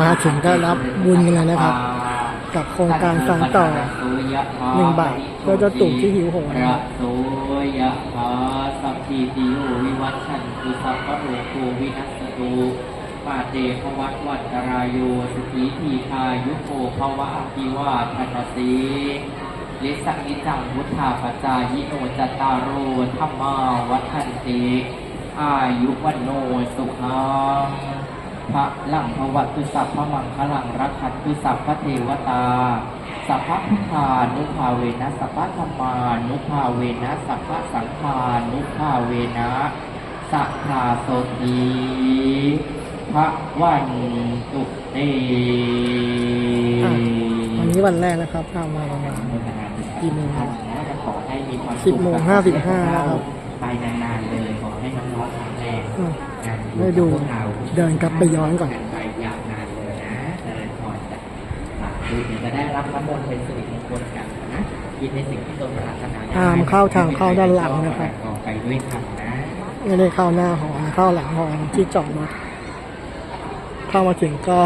มาถึงก็รับบุญกันเลยนะครับ กับโครงการสานต่อหนึ่งบาทเพื่อจ้าตู่ที่หิวโหยพระโสยะหาสัพพิติโยวิวัชชันตุสัพพะโรโควินัสตุปาเตภวัตวัตรายโยสุขีทีคายุโกภวะอภิวาทนาสีลิสักนิจังวุธาปจายิโนจตารโรธรรมาวัฒนติอายุวันโนสุขัง พระลังพวัตุสัพพะมังคลังรักขันตุสัพพะเทวตา สัพพะพุทธานุภาเวนะสัพพะธรรมานุภาเวนะสัพพะสังฆานุภาเวนะสัทธาโสทีพระวันตุเตอะวันนี้วันแรกนะครับเข้ามาประมาณกี่โมงครับแล้วก็ขอให้มีความสิบโมงห้าสิบห้านะครับไปนานๆเลยขอให้น้องๆแข็งแรงอะงานได้ดูพวกราเดินกลับไปย้อนก่อนไปยาวนานเลยนะเจริญพรจ้ะสาธุเดี๋ยวจะได้รับน้ำมนต์เป็นสิริมงคลกันนะยินในสิ่งที่ตนปรารถนาตามเข้าทางเข้าด้านหลังนะครับขอไปด้วยธรรมนะไม่ได้เข้าหน้าหอเข้าหลังหอที่จอดรถเข้ามาถึงก็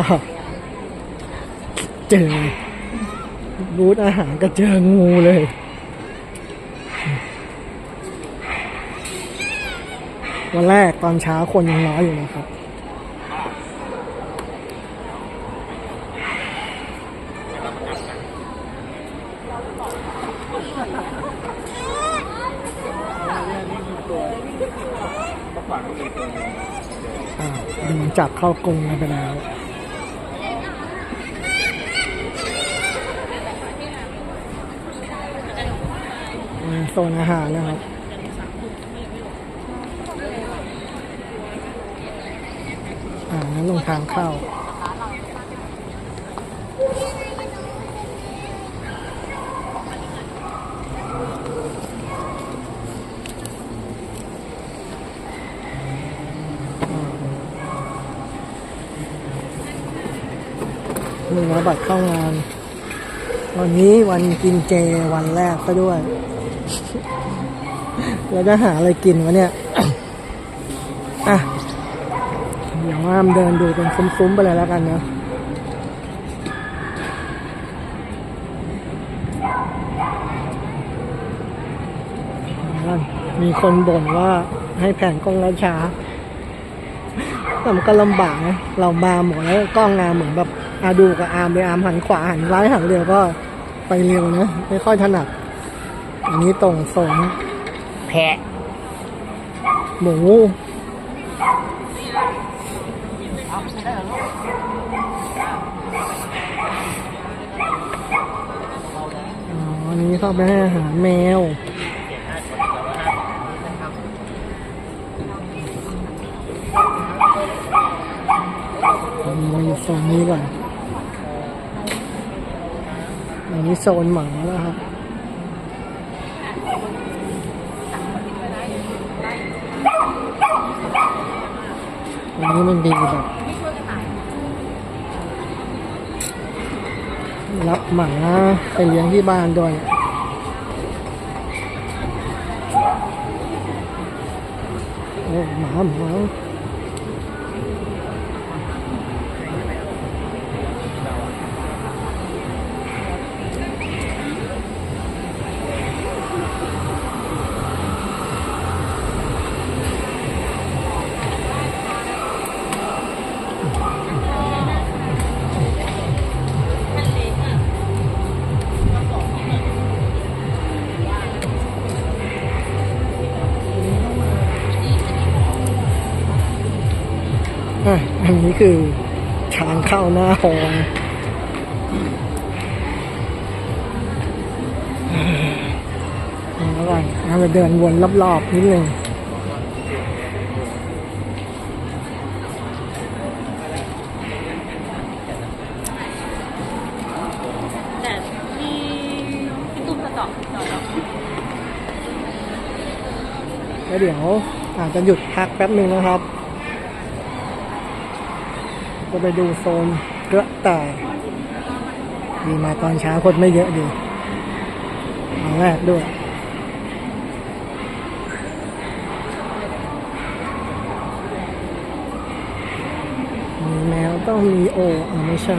เจอบูธอาหารก็เจองูเลย วันแรกตอนเช้าคนยังน้อยอยู่นะครับ อ่าโดนจับเข้ากรงกันไปแล้วอ่าโซนอาหารนะครับ อ่า นั้นลงทางเข้า หนึ่งร้อยบาทเข้างาน วันนี้วันกินเจวันแรกซะด้วย แล้วจะหาอะไรกินวะเนี่ย อะ เดี๋ยวว่ามเดินดูเป็นซุ้มๆไปเลยแล้วกันเนาะมีคนบ่นว่าให้แผนกล้องแล้วช้าแต่มันก็ลำบากนะเรามาหมดแล้วกล้องงานเหมือนแบบอาดูกับอาร์มไปอาร์มหันขวาหันซ้ายหันเร็วก็ไปเร็วนะไม่ค่อยถนัด อันนี้ตรงสงแพะหมู อันนี้เข้าไปให้อาหารแมวมาอยู่โซนนี้ก่อนอันนี้โซนหมาแล้วครับอันนี้มันดีแบบ รับหมาไปเลี้ยงที่บ้านด้วยโอ้หมาหมา อันนี้คือช้างข้าวหน้าหออะไรเราจะเดินวนรอบๆนิดนึงแล้วเดี๋ยวอาจจะหยุดพักแป๊บหนึ่งนะครับ ก็ไปดูโซนกระต่ายดีมาตอนเช้าคนไม่เยอะดีมาแรกด้วยมีแมวต้องมีโออไม่ใช่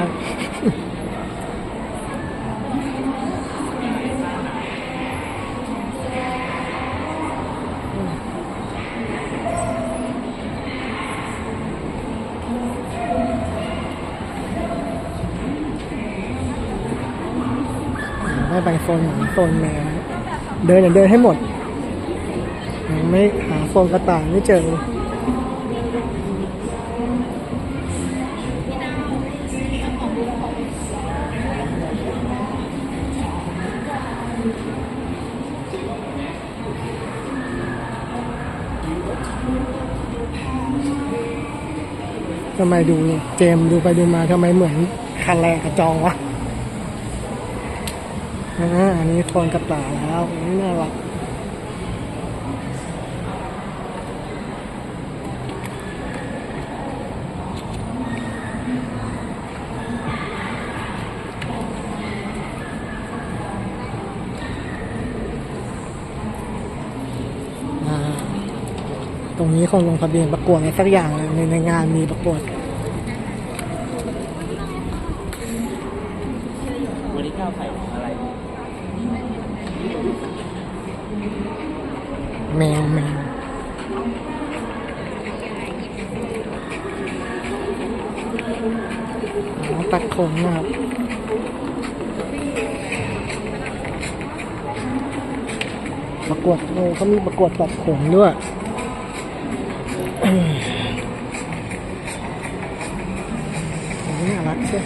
ไม่ไปโซนหมาโซนแมวเดินอย่างเดินให้หมดยังไม่หาโซนกระต่ายไม่เจอทำไมดูเจมดูไปดูมาทำไมเหมือนคันแรกกระจองวะ อ่าอันนี้โทนกระต่ายแล้วอันนี้น่ารักตรงนี้คงลงทะเบียนประกวดอะไรสักอย่างเลยในในงานมีประกวด วันนี้เจ้าใส่อะไร แมวแมวอ๋อตัดขนนะครับ ประกวดโอ้เขามีประกวดตัดขนด้วยโอ้น่ารักใช่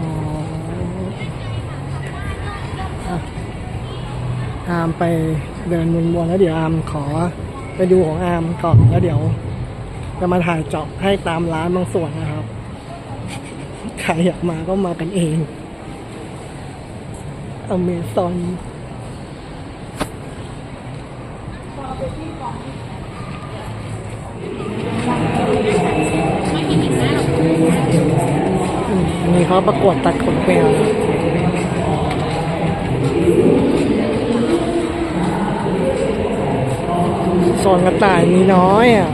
อ๋ออะอามไปเดินวนๆแล้วเดี๋ยวอามขอไปดูของอามก่อนแล้วเดี๋ยว จะมาถ่ายเจาะให้ตามร้านบางส่วนนะครับ ใครอยากมาก็มากันเอง อเมซอนมีเขาประกวดตัดขนแมวโซนกระต่ายมีน้อยอะ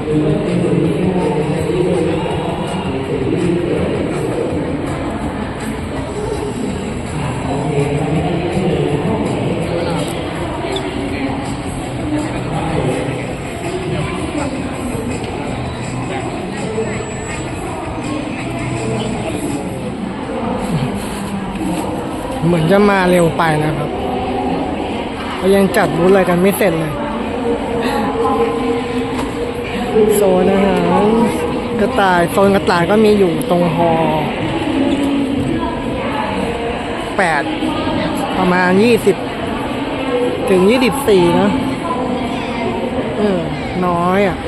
เหมือนจะมาเร็วไปนะครับก็ยังจัดบูธอะไรกันไม่เสร็จเลย โซนอาหารกระต่ายโซนกระต่ายก็มีอยู่ตรงฮอแปดประมาณยี่สิบถึงยี่สิบสี่นะเออน้อยอะ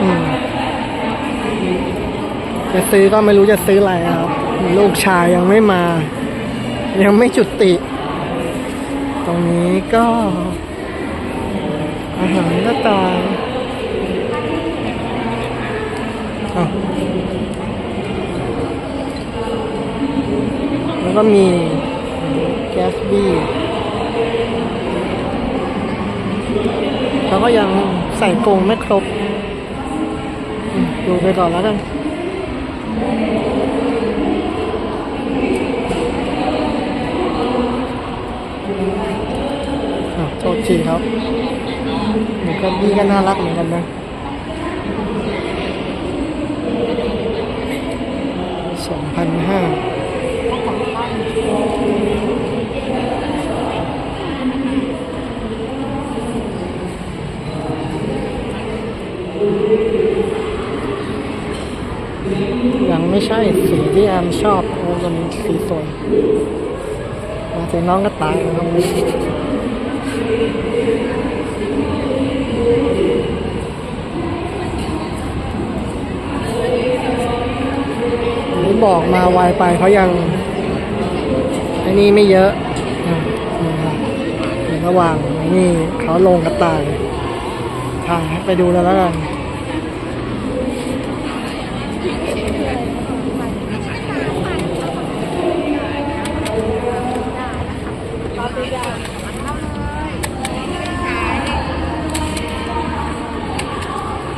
อืมจะซื้อก็ไม่รู้จะซื้ออะไรครับ ลูกชายยังไม่มา ยังไม่จุติ ตรงนี้ก็ อาหารก็ตามแล้วก็มีแก๊สบี้แล้วก็ยังใส่กรงไม่ครบ ดูไปก่อนแล้วกัน อะโทษทีครับหมูกระบี้ก็น่ารักเหมือนกันนะสองพันห้ายังไม่ใช่สีที่แอมชอบโอ้ตัวนี้สีสวยมาเจอน้องก็ตายนะครับ บอกมาไวไปเขายังอ้นี่ไม่เยอะอะนี่ครับเดี๋ยวระหว่างนี่เขาลงกระต่ายถ่ายไปดูแล้วแล้วกัน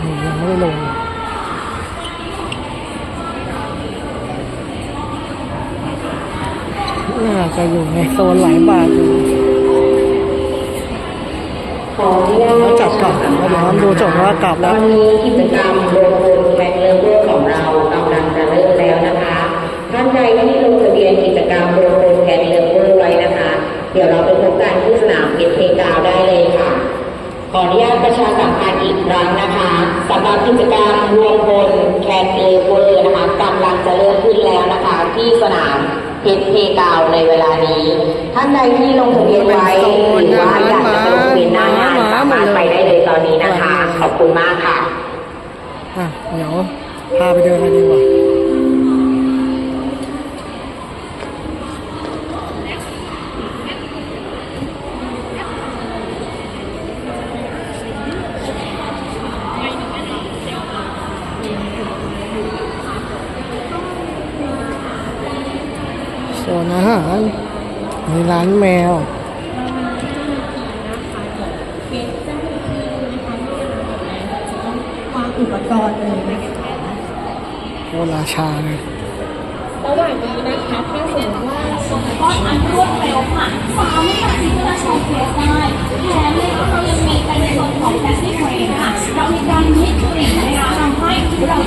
นี่ยัง ไม่ได้ลงน่าจะอยู่ในโซนหลายบาทอยู่ขออนุญาตแล้วจับกลับแล้วเดี๋ยวดูจบว่ากลับตแล้อวนนี้กิจกรรม พชรเกาวในเวลานี้ ท่านใดที่ลงทะเบียนไว้หรือว่าอยากจะไปลงทะเบียนหน้างานสามารถไปได้เลยตอนนี้นะคะ ขอบคุณมากค่ะ อะ เดี๋ยวพาไปเดินอะไรดีกว่า อาหารมีร้านแมวอุปกรณ์เลยนะคะโคราชาเลยระหว่างนี้นะคะถ้าสมมติว่าส่งก้อนอันรวดเร็วค่ะสามารถที่จะชมเคสได้แถมเลยเรายังมีเป็นในส่วนของแพสซี่เฟรมค่ะเรามีการมิกกลิ่นนะคะทำให้เรา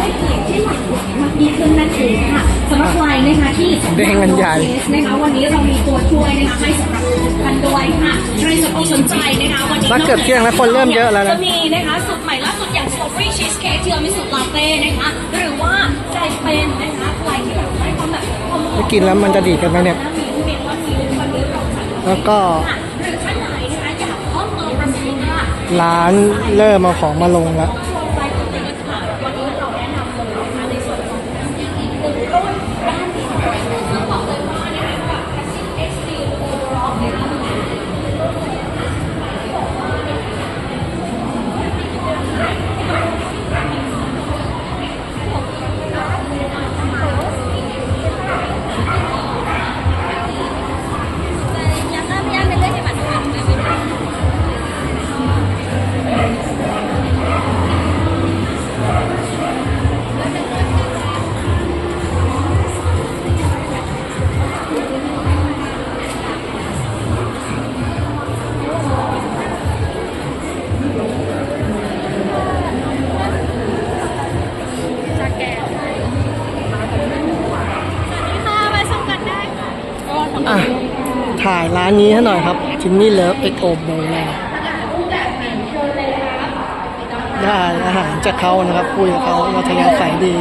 นะคะที่แดงกันใหญ่นะคะวันนี้เรามีตัวช่วยนะคะให้สำหรับทุกท่านด้วยค่ะใครสนใจนะคะวันนี้ถ้าเกือบเที่ยงแล้วคนเริ่มเยอะแล้วนะจะมีนะคะสูตรใหม่ล่าสุดอย่างสตรอเบอรี่ชีสเค้กที่เรามีสูตรลาเต้นะคะหรือว่าใจเป็นนะคะใครที่แบบได้ความแบบความหอไม่มกินแล้วมันจะดีดกันไหมเนี่ยมีเมลอนมีวันนี้เราจัดแล้วก็ค่ะหรือท่านไหนนะคะอยากเพิ่มเติมประสิทธิภาพร้านเริ่มเอาของมาลงแล้ว อะถ่ายร้านนี้ให้หน่อยครับจินนี่เลิฟเอ็กโอโบแลได้อาหารจากเขานะครับคุยกับเขาเราทยาสายดี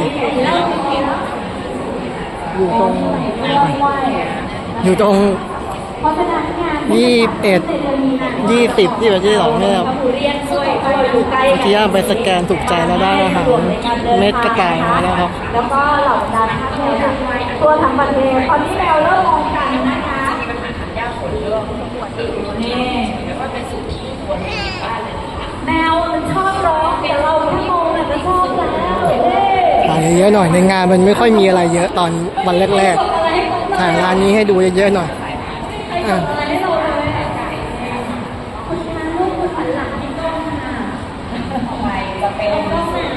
อยู่ตรงอยู่ตรง ยี่เอ็ดยี่สิบยี่สิบยี่สิบสองเนี่ยครับเรียนสวยไปอยู่ใกล้เมื่อกี้ไปสแกนถูกใจแล้วได้อาหารเม็ดกระต่ายมาแล้วครับ แล้วก็เหล่าบรรดาท่านเลยค่ะตัวทั้งประเทศตอนนี้เราเริ่มมองกันนะคะนี่แมวมันชอบร้องแต่เราแค่มองแต่ก็ชอบแล้วเย้ถ่ายเยอะๆหน่อยในงานมันไม่ค่อยมีอะไรเยอะตอนวันแรกๆถ่ายร้านนี้ให้ดูเยอะๆหน่อย อะ อะไรให้เราเลยคุณชาลูกคุณหันหลังให้กล้องค่ะทำไมจะเป็นกล้องหนา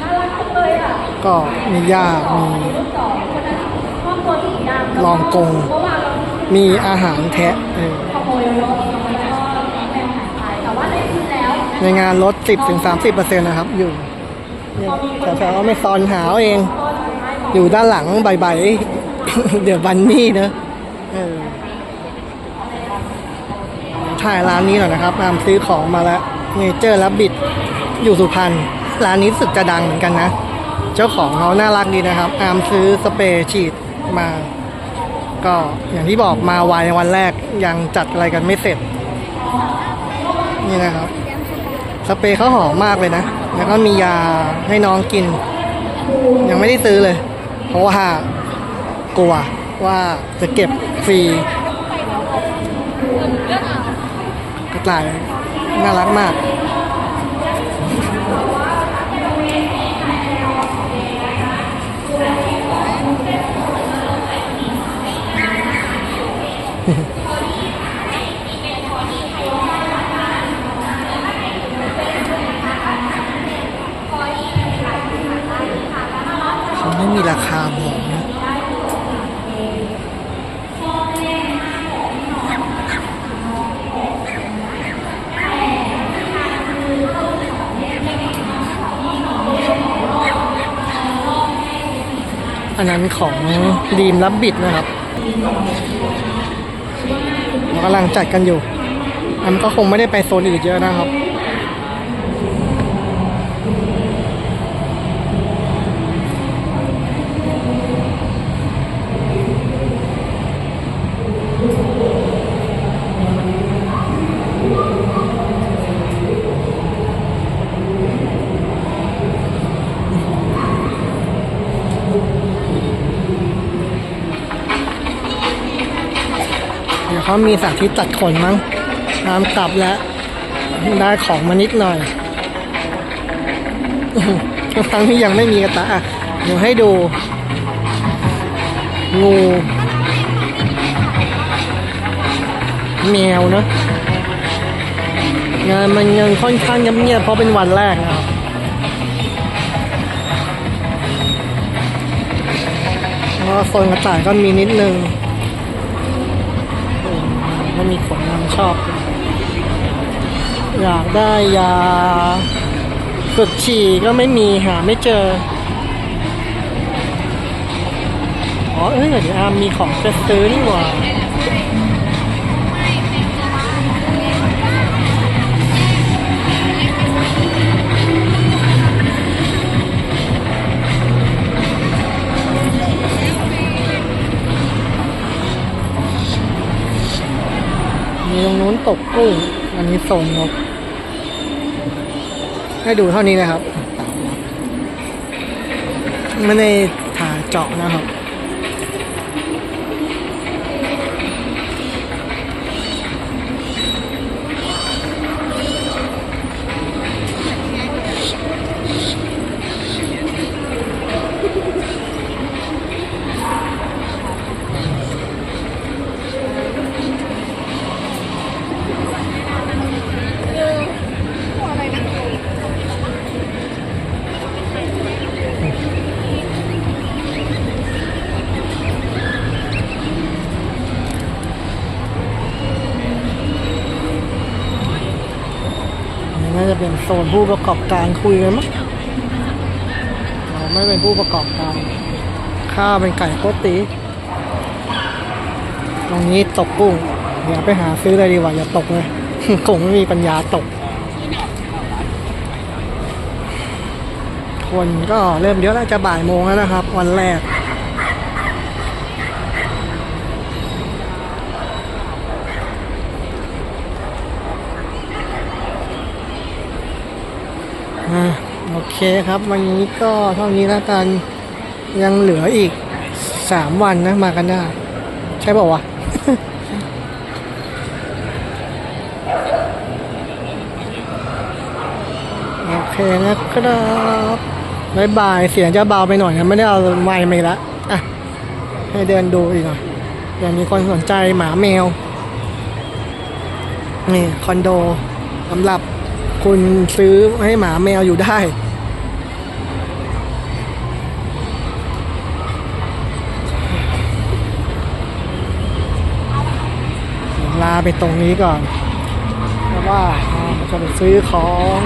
น่ารักจังเลยอะก็มีหญ้ามี ลูกสองคนนั้นครอบครัวสีดำลองกงเมื่อวานเรามีอาหารแทะเออขโมยรถแล้วก็แมวหายไปแต่ว่าในคืนแล้วในงานลด 10-30%นะครับ อยู่เนี่ยแถวๆเอาไม่ซอนหาเอาเองอยู่ด้านหลังใบๆเดี๋ยวบันนี่เนอะเออ ถ่ายร้านนี้หน่อยนะครับตามซื้อของมาแล้วเนเจอร์และบิดอยู่สุพรรณร้านนี้สึกจะดังเหมือนกันนะ เจ้าของเขาน่ารักดีนะครับ อามซื้อสเปรย์ฉีดมา ก็อย่างที่บอกมาไววันแรกยังจัดอะไรกันไม่เสร็จ นี่นะครับ สเปรย์เขาหอมมากเลยนะ แล้วก็มียาให้น้องกิน ยังไม่ได้ซื้อเลย เพราะว่ากลัวว่าจะเก็บฟรี กระต่ายน่ารักมากเขาไม่มีราคาบอก อันนั้นของดีมรับบิดนะครับเรากำลังจัดกันอยู่อันก็คงไม่ได้ไปโซนอื่นเยอะนะครับ เดี๋ยวเขามีสาธิตตัดขนมั้งน้ำกลับแล้วได้ของมานิดหน่อยทั้งที่ยังไม่มีกระตะอะเดี๋ยวให้ดู งูแมวเนอะงานมันยังค่อนข้างเงียบๆเพราะเป็นวันแรกนะครับแล้วก็โซนกระต่ายก็มีนิดนึง ก็มีขนนำชอบ อยากได้ยาฝึกฉี่ก็ไม่มีหาไม่เจอ อ๋อ เอ้ยเดี๋ยวอามมีของจะซื้อนี่หว่า มีตรงนู้นตกกุ้งอันนี้โซนนก ให้ดูเท่านี้นะครับ ไม่ได้ถ่ายเจาะนะครับ นโซนผู้ประกอบการคุยกันมั้งเราไม่เป็นผู้ประกอบการข้าเป็นไก่โคตรตีตรงนี้ตกกุ้งเดี๋ยวไปหาซื้อเลยดีกว่าอย่าตกเลยคงไม่มีปัญญาตก คนก็เริ่มเยอะแล้วจะบ่ายโมงแล้วนะครับ วันแรก อ่าโอเคครับ วันนี้ก็เท่านี้แล้วกันยังเหลืออีกสามวันนะมากันได้ใช่ป่าวะโอเคนะครับบายบาย เสียงจะเบาไปหน่อยนะไม่ได้เอาไมค์มาอีกแล้วอะ ให้เดินดูอีกหน่อยเดี๋ยวมีคนสนใจหมาแมว นี่ คอนโดสำหรับ คุณซื้อให้หมาแมวอยู่ได้ ลาไปตรงนี้ก่อนเพราะว่าอ่าจะไปซื้อของ